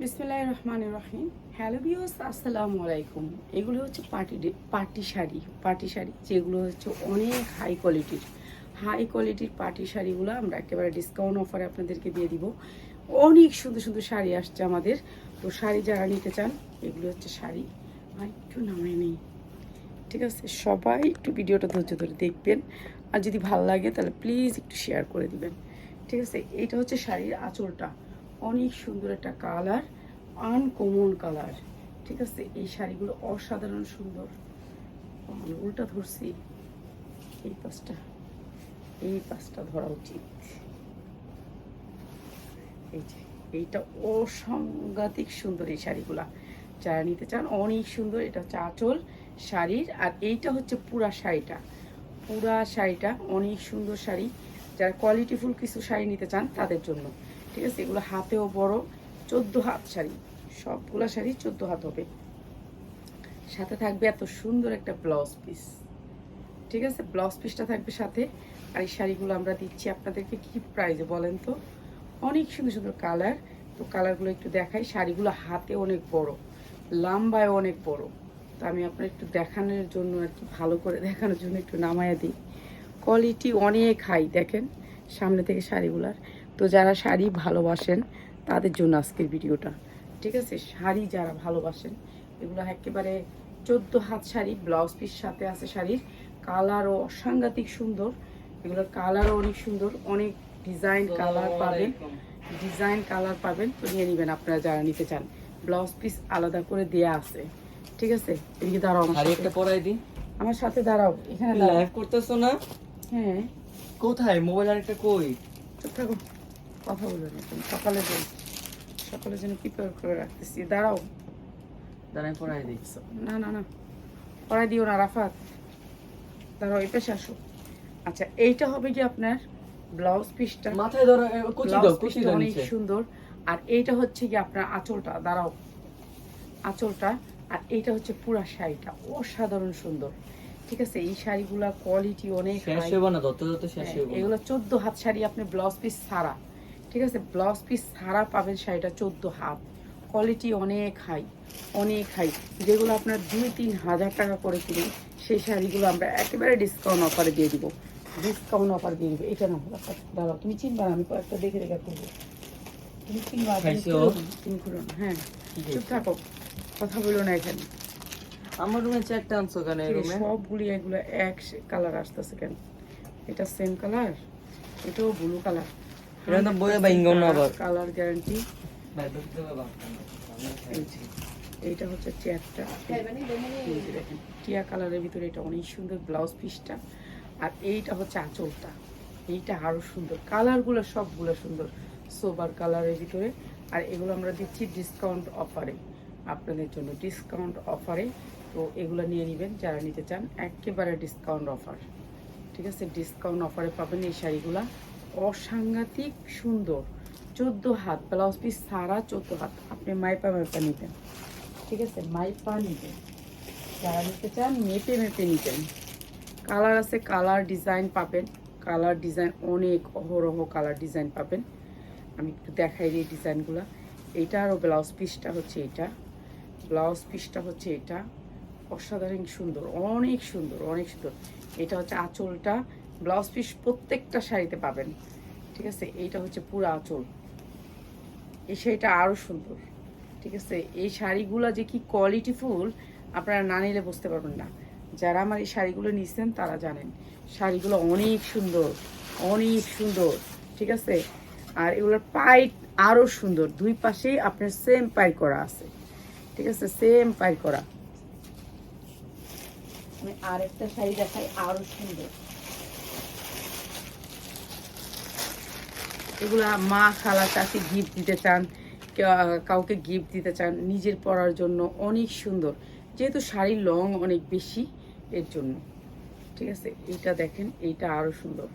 বিসমিল্লাহ রহমান রহিম। হ্যালো বিওস আসসালামু আলাইকুম। এগুলো হচ্ছে party party sari party sari যেগুলো হচ্ছে অনেক হাই কোয়ালিটির হাই কোয়ালিটির পার্টি শাড়িগুলো আমরা একেবারে ডিসকাউন্ট অফারে আপনাদেরকে দিয়ে দিব। অনেক সুন্দর সুন্দর শাড়ি আসছে আমাদের। তো শাড়ি যারা নিতে চান, এগুলো হচ্ছে শাড়ি। আর একটু নামে নেই। ঠিক আছে, সবাই একটু ভিডিওটা ধৈর্য ধরে দেখবেন। আর যদি ভালো লাগে, তাহলে প্লিজ একটু শেয়ার করে দিবেন। ঠিক আছে এইটা হচ্ছে শাড়ির আঁচলটা। অনেক সুন্দর একটা কালার, আনকমন কালার। ঠিক আছে? এই শাড়িগুলো অসাধারণ সুন্দর। উল্টা ধরছি। এই পাঁচটা এই পাঁচটা ধরা উচিত এই যে, এইটা অসাংঘাতিক সুন্দর এই শাড়িগুলা। যারা নিতে চান, অনেক সুন্দর। এটা হচ্ছে আঁচল শাড়ির। আর এইটা হচ্ছে পুরা শাড়িটা। পুরা শাড়িটা অনেক সুন্দর শাড়ি। যারা কোয়ালিটিফুল কিছু শাড়ি নিতে চান, তাদের জন্য। ঠিক আছে এগুলো হাতেও বড়। চোদ্দ হাত শাড়ি। সবগুলা শাড়ি চোদ্দ হাত হবে। সাথে থাকবে এত সুন্দর একটা ব্লাউজ পিস ঠিক আছে? ব্লাউজ পিসটা থাকবে সাথে। আর এই শাড়িগুলো আমরা দিচ্ছি আপনাদেরকে কি প্রাইজে বলেন তো? অনেক সুন্দর সুন্দর কালার তো কালারগুলো একটু দেখাই। শাড়িগুলো হাতে অনেক বড়। লম্বায় অনেক বড়। তো আমি আপনার একটু দেখানোর জন্য আর কি, ভালো করে দেখানোর জন্য একটু নামায়া দিই। কোয়ালিটি অনেক হাই দেখেন? সামনে থেকে শাড়িগুলার। তো যারা শাড়ি ভালোবাসেন তাদের জন্য আজকের ভিডিওটা। ঠিক আছে? শাড়ি যারা ভালোবাসেন এগুলো একেবারে চোদ্দ হাত শাড়ি ব্লাউজ পিস সাথে আছে শাড়ির। কালারও অসাংঘাতিক সুন্দর। এগুলোর কালারও অনেক সুন্দর। অনেক ডিজাইন কালার পাবেন। ডিজাইন কালার পাবেন। তো নিয়ে নেবেন আপনারা যারা নিতে চান। ব্লাউজ পিস আলাদা করে দেয়া আছে। ঠিক আছে? এদিকে দাঁড়াও আমার একটা পরাই দি আমার সাথে দাঁড়াও। এখানে লাইভ করতেছো না? হ্যাঁ। কোথায়? মোবাইল আরেকটা কই? থাকো। কথা বলো না তুমি। সকালে যাই। সকালের জন্য প্রিপেয়ার করে রাখতেছি। দাঁড়াও। দাঁড়াই পরাই দি না না না। পড়াই দিও না রাফাত দাঁড়াও এই পেশে আসো। আচ্ছা এইটা হবে কি আপনার ব্লাউজ পিসটা মাথায় ধরো কুচি দাও কুচি দাও অনেক সুন্দর। আর এইটা হচ্ছে কি আপনার আঁচলটা? দাঁড়াও। আঁচলটা। আর এইটা হচ্ছে পুরা শাড়িটা। অসাধারণ সুন্দর। ঠিক আছে? এই শাড়িগুলা কোয়ালিটি অনেক শেষ। হইব না তত তত শেষ হ্যাঁ, হইব না। এগুলো চোদ্দ হাত শাড়ি আপনি ব্লাউজ পিস ছাড়া। ঠিক আছে? ব্লাউজ পিস ছাড়া পাবেন শাড়িটা চোদ্দ হাফ। কোয়ালিটি অনেক হাই অনেক হাই যেগুলো আপনার দুই তিন হাজার টাকা করে কিনেন সেই শাড়িগুলো আমরা একেবারে ডিসকাউন্ট অফারে দিয়ে দিব। ডিসকাউন্ট অফার দিয়ে দিব। এটা না দাঁড়াও তুমি চিনবা আমি কয়েকটা দেখে রেখে করব। তুমি চিনবা তুমি? খুলো না, হ্যাঁ। চুপ থাকো কথা বলো না এখানে। আমার রুমে চারটা আনছো কেন সবগুলি এগুলো এক কালার আসতেছে কেন? এটা সেম কালার এটাও ব্লু কালার এটা তো বইয়ে বাইঙ্গাও না আবার। Colour guarantee. এইটা হচ্ছে চেয়ারটা। দেখেন টিয়া কালারের ভিতরে এটা অনেক সুন্দর ব্লাউজ পিসটা। আর এইটা হচ্ছে আঁচলটা। এইটা আরও সুন্দর। কালারগুলো সবগুলো সুন্দর সোবার কালারের ভিতরে। আর এগুলো আমরা দিচ্ছি ডিসকাউন্ট অফারে আপনাদের জন্য ডিসকাউন্ট অফারে তো এগুলো নিয়ে নেবেন যারা নিতে চান একেবারে ডিসকাউন্ট অফার ঠিক আছে? ডিসকাউন্ট অফারে পাবেন এই শাড়িগুলা। অসাংঘাতিক, সুন্দর। চোদ্দ হাত ব্লাউজ পিস সারা চোদ্দ হাত। আপনি মাইপা মাইপা নিতেন। ঠিক আছে? মাইপা নিতেন। যারা নিতে চান, মেপে মেপে নিতেন। কালার আছে কালার ডিজাইন পাবেন। কালার ডিজাইন অনেক অহরহ কালার ডিজাইন পাবেন। আমি একটু দেখাই দিই ডিজাইনগুলো এইটা আরও ব্লাউজ পিসটা হচ্ছে এটা। ব্লাউজ পিসটা হচ্ছে এটা। অসাধারণ সুন্দর, অনেক সুন্দর অনেক সুন্দর। এটা হচ্ছে আঁচলটা ব্লাউজ পিস প্রত্যেকটা শাড়িতে পাবেন। ঠিক আছে? এইটা হচ্ছে পুরো আঁচল। এই শাড়িটা আরও সুন্দর। ঠিক আছে? এই শাড়িগুলো যে কি কোয়ালিটিফুল আপনারা না নিলে বুঝতে পারবেন না। যারা আমার এই শাড়িগুলো নিছেন, তারা জানেন। শাড়িগুলো অনেক সুন্দর অনেক সুন্দর। ঠিক আছে? আর এগুলোর পাইট আরও সুন্দর। দুই পাশেই আপনার সেম পাই করা আছে। ঠিক আছে? সেম পাই করা। আমি আরেকটা শাড়ি দেখাই আরও সুন্দর। এগুলা মা খালা কাছে গিফট দিতে চান কাউকে গিফট দিতে চান, নিজের পরার জন্য অনেক সুন্দর। যেহেতু শাড়ির লং অনেক বেশি, এর জন্য। ঠিক আছে? এইটা দেখেন, এইটা আরও সুন্দর।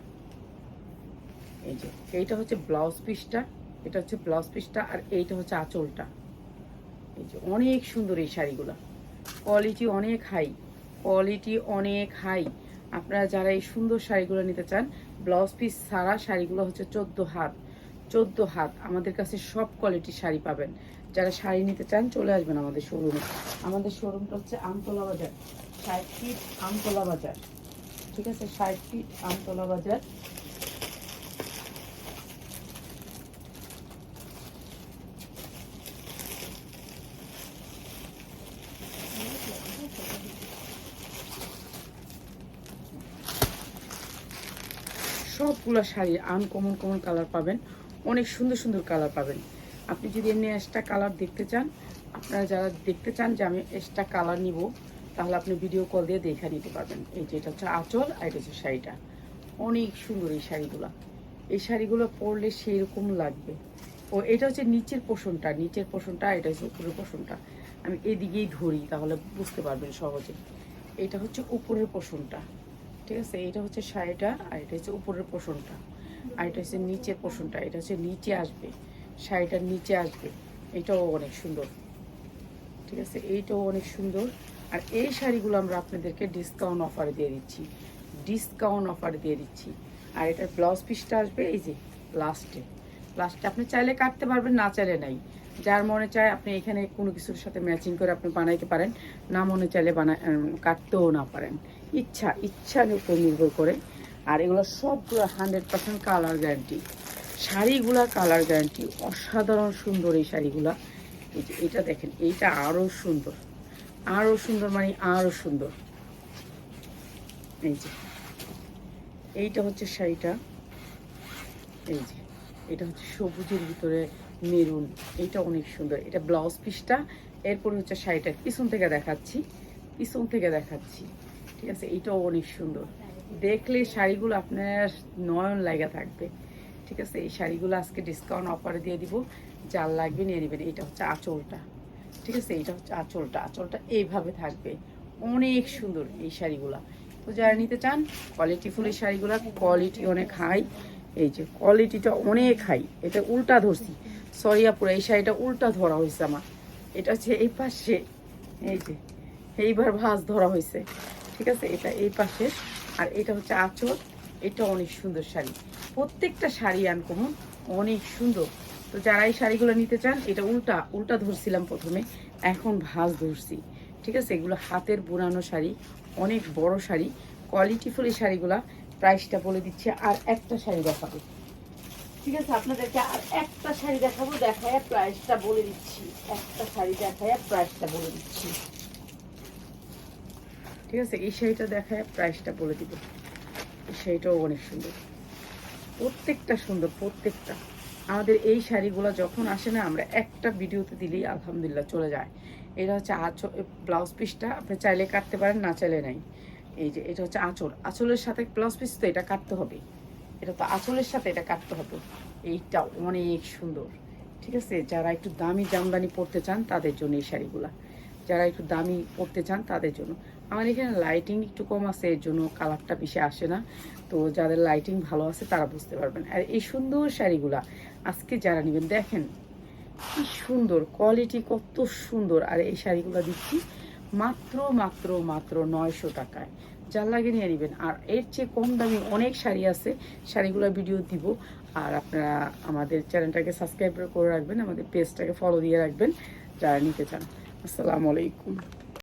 এই যে, এইটা হচ্ছে ব্লাউজ পিসটা এটা হচ্ছে ব্লাউজ পিসটা আর এইটা হচ্ছে আঁচলটা। এই যে, অনেক সুন্দর এই শাড়িগুলো। কোয়ালিটি অনেক হাই কোয়ালিটি অনেক হাই আপনারা যারা এই সুন্দর শাড়িগুলো নিতে চান ব্লাউজ পিস ছাড়া শাড়িগুলো হচ্ছে চোদ্দ হাত। চোদ্দ হাত। আমাদের কাছে সব কোয়ালিটির শাড়ি পাবেন। যারা শাড়ি নিতে চান, চলে আসবেন আমাদের শোরুমে আমাদের শোরুমটা হচ্ছে আমতলা বাজার। ষাট ফিট আমতলা বাজার। ঠিক আছে? ষাট ফিট আমতলা বাজার। সবগুলো শাড়ি আনকমন কমন কালার পাবেন। অনেক সুন্দর সুন্দর কালার পাবেন। আপনি যদি এমনি এক্সট্রা কালার দেখতে চান, আপনারা যারা দেখতে চান যে আমি এক্সট্রা কালার নিব, তাহলে আপনি ভিডিও কল দিয়ে দেখে নিতে পারবেন। এই যে এটা হচ্ছে আঁচল আর এটা হচ্ছে শাড়িটা। অনেক সুন্দর এই শাড়িগুলো। এই শাড়িগুলো পরলে সেই রকম লাগবে। ও, এটা হচ্ছে নিচের পোষণটা নিচের পোষণটা, এটা হচ্ছে উপরের পোষণটা। আমি এদিকেই ধরি, তাহলে বুঝতে পারবেন সহজে। এটা হচ্ছে উপরের পোষণটা। ঠিক আছে? এটা হচ্ছে শাড়িটা আর এটা হচ্ছে উপরের পোষণটা। আর এটা হচ্ছে নিচের পোষণটা। এটা হচ্ছে নিচে আসবে। শাড়িটার নিচে আসবে। এটাও অনেক সুন্দর। ঠিক আছে? এইটাও অনেক সুন্দর। আর এই শাড়িগুলো আমরা আপনাদেরকে ডিসকাউন্ট অফারে দিয়ে দিচ্ছি। ডিসকাউন্ট অফারে দিয়ে দিচ্ছি। আর এটার ব্লাউজ পিসটা আসবে, এই যে লাস্টে লাস্টে আপনি চাইলে কাটতে পারবেন, না চাইলে নাই। যার মনে চায় আপনি এখানে কোনো কিছুর সাথে ম্যাচিং করে আপনি বানাইতে পারেন। না মনে চাইলে বানা কাটতেও না পারেন। ইচ্ছা, ইচ্ছার উপর নির্ভর করে। আর এগুলো সবগুলো হান্ড্রেড পার্সেন্ট কালার গ্যারান্টি শাড়িগুলা কালার গ্যারান্টি অসাধারণ সুন্দর এই শাড়িগুলা। এটা দেখেন, এইটা আরও সুন্দর। আরও সুন্দর মানে আরও সুন্দর। এই যে, এইটা হচ্ছে শাড়িটা। এই যে, এটা হচ্ছে সবুজের ভিতরে মেরুন। এটা অনেক সুন্দর। এটা ব্লাউজ পিসটা এরপরে হচ্ছে শাড়িটা। পিছন থেকে দেখাচ্ছি। পিছন থেকে দেখাচ্ছি। ঠিক আছে, এইটাও অনেক সুন্দর দেখলে শাড়িগুলো আপনার নয়ন লাগা থাকবে। ঠিক আছে, এই শাড়িগুলো আজকে ডিসকাউন্ট অফারে দিয়ে দিব। যার লাগবে নিয়ে নেবেন। এটা হচ্ছে আঁচলটা। ঠিক আছে, এটা হচ্ছে আঁচলটা। আঁচলটা এইভাবে থাকবে। অনেক সুন্দর এই শাড়িগুলো। তো যারা নিতে চান কোয়ালিটিফুল এই শাড়িগুলা কোয়ালিটি অনেক হাই এই যে কোয়ালিটিটা অনেক হাই এটা উল্টা ধরছি। সরিয়াপুরে এই শাড়িটা উল্টা ধরা হয়েছে আমার। এটা হচ্ছে এই পাশে। এই যে, এইবার ভাঁজ ধরা হয়েছে। ঠিক আছে? এটা এই পাশে। আর এটা হচ্ছে আঁচল। এটা অনেক সুন্দর শাড়ি। প্রত্যেকটা শাড়ি আনকমন অনেক সুন্দর। তো যারা এই শাড়িগুলো নিতে চান, এটা উল্টা উল্টা ধরছিলাম প্রথমে, এখন ভাঁজ ধরছি। ঠিক আছে? এগুলো হাতের বোনানো শাড়ি, অনেক বড় শাড়ি। কোয়ালিটিফুল এই শাড়িগুলা প্রাইসটা বলে দিচ্ছি। আর একটা শাড়ি দেখাবো। ঠিক আছে? আপনাদেরকে আর একটা শাড়ি দেখাবো, দেখায় প্রাইসটা বলে দিচ্ছি। একটা শাড়ি দেখায় প্রাইসটা বলে দিচ্ছি। ঠিক আছে? এই শাড়িটা দেখায় প্রাইসটা বলে দিব। এই শাড়িটাও অনেক সুন্দর। প্রত্যেকটা সুন্দর, প্রত্যেকটা। আমাদের এই শাড়িগুলো যখন আসে না, আমরা একটা ভিডিওতে দিলেই আলহামদুলিল্লাহ চলে যায়। এটা হচ্ছে আঁচল ব্লাউজ পিসটা আপনি চাইলে কাটতে পারেন, না চাইলে নাই। এই যে, এটা হচ্ছে আঁচল। আঁচলের সাথে ব্লাউজ পিস তো এটা কাটতে হবে। এটা তো আঁচলের সাথে এটা কাটতে হবে। এইটা অনেক সুন্দর। ঠিক আছে? যারা একটু দামি জামদানি পরতে চান, তাদের জন্য এই শাড়িগুলা। যারা একটু দামি পরতে চান তাদের জন্য। আমার এখানে লাইটিং একটু কম আছে, এর জন্য কালারটা বেশি আসে না। তো যাদের লাইটিং ভালো আছে তারা বুঝতে পারবেন। আর এই সুন্দর শাড়িগুলা আজকে যারা নেবেন, দেখেন কি সুন্দর কোয়ালিটি কত সুন্দর। আর এই শাড়িগুলো দিচ্ছি মাত্র মাত্র মাত্র নয়শো টাকায়। যার লাগে নিয়ে নেবেন। আর এর চেয়ে কম দামি অনেক শাড়ি আছে, শাড়িগুলো ভিডিও দিব। আর আপনারা আমাদের চ্যানেলটাকে সাবস্ক্রাইব করে রাখবেন, আমাদের পেজটাকে ফলো দিয়ে রাখবেন, যারা নিতে চান। আসসালামু আলাইকুম।